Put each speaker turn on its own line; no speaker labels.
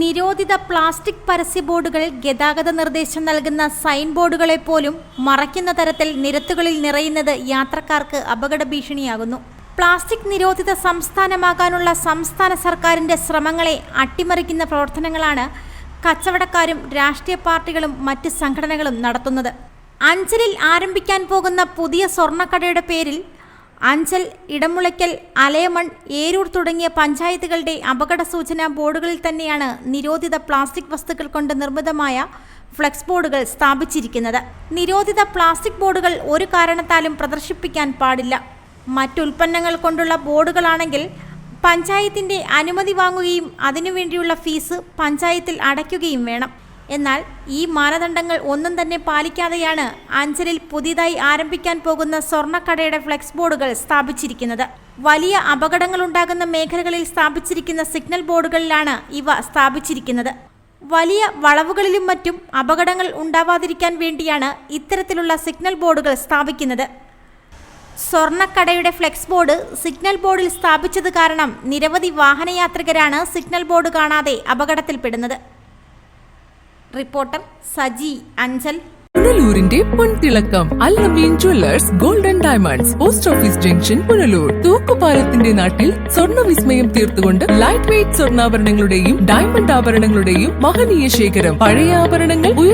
നിരോധിത പ്ലാസ്റ്റിക് പരസ്യ ബോർഡുകൾ ഗതാഗത നിർദ്ദേശം നൽകുന്ന സൈൻ ബോർഡുകളെ പോലും മറയ്ക്കുന്ന തരത്തിൽ നിരത്തുകളിൽ നിറയുന്നത് യാത്രക്കാർക്ക് അപകട ഭീഷണിയാകുന്നു. പ്ലാസ്റ്റിക് നിരോധിത സംസ്ഥാനമാകാനുള്ള സംസ്ഥാന സർക്കാരിന്റെ ശ്രമങ്ങളെ അട്ടിമറിക്കുന്ന പ്രവർത്തനങ്ങളാണ് കച്ചവടക്കാരും രാഷ്ട്രീയ പാർട്ടികളും മറ്റ് സംഘടനകളും നടത്തുന്നത്. അഞ്ചലിൽ ആരംഭിക്കാൻ പോകുന്ന പുതിയ സ്വർണക്കടയുടെ പേരിൽ അഞ്ചൽ ഇടമുളയ്ക്കൽ അലയമൺ ഏരൂർ തുടങ്ങിയ പഞ്ചായത്തുകളുടെ അപകട സൂചനാ ബോർഡുകളിൽ തന്നെയാണ് നിരോധിത പ്ലാസ്റ്റിക് വസ്തുക്കൾ കൊണ്ട് നിർമ്മിതമായ ഫ്ലെക്സ് ബോർഡുകൾ സ്ഥാപിച്ചിരിക്കുന്നത്. നിരോധിത പ്ലാസ്റ്റിക് ബോർഡുകൾ ഒരു കാരണത്താലും പ്രദർശിപ്പിക്കാൻ പാടില്ല. മറ്റുൽപ്പന്നങ്ങൾ കൊണ്ടുള്ള ബോർഡുകളാണെങ്കിൽ പഞ്ചായത്തിന്റെ അനുമതി വാങ്ങുകയും അതിനുവേണ്ടിയുള്ള ഫീസ് പഞ്ചായത്തിൽ അടയ്ക്കുകയും വേണം. എന്നാൽ ഈ മാനദണ്ഡങ്ങൾ ഒന്നും തന്നെ പാലിക്കാതെയാണ് അഞ്ചലിൽ പുതിയതായി ആരംഭിക്കാൻ പോകുന്ന സ്വർണക്കടയുടെ ഫ്ലെക്സ് ബോർഡുകൾ സ്ഥാപിച്ചിരിക്കുന്നത്. വലിയ അപകടങ്ങളുണ്ടാകുന്ന മേഖലകളിൽ സ്ഥാപിച്ചിരിക്കുന്ന സിഗ്നൽ ബോർഡുകളിലാണ് ഇവ സ്ഥാപിച്ചിരിക്കുന്നത്. വലിയ വളവുകളിലും മറ്റും അപകടങ്ങൾ ഉണ്ടാവാതിരിക്കാൻ വേണ്ടിയാണ് ഇത്തരത്തിലുള്ള സിഗ്നൽ ബോർഡുകൾ സ്ഥാപിക്കുന്നത്. സ്വർണക്കടയുടെ ഫ്ലെക്സ് ബോർഡ് സിഗ്നൽ ബോർഡിൽ സ്ഥാപിച്ചത് കാരണം നിരവധി വാഹനയാത്രികരാണ് സിഗ്നൽ ബോർഡ് കാണാതെ അപകടത്തിൽപ്പെടുന്നത്. റിപ്പോർട്ടർ സജി അഞ്ചൽ.
പുനലൂരിന്റെ പൊൻതിളക്കം Allameen jewellers golden diamonds post office junction Punalur. തൂക്കുപാലത്തിന്റെ നാട്ടിൽ സ്വർണ വിസ്മയം തീർത്തുകൊണ്ട് ലൈറ്റ് വെയ്റ്റ് സ്വർണാഭരണങ്ങളുടെയും ഡയമണ്ട് ആഭരണങ്ങളുടെയും മഹനീയ ശേഖരം. പഴയ ആഭരണങ്ങൾ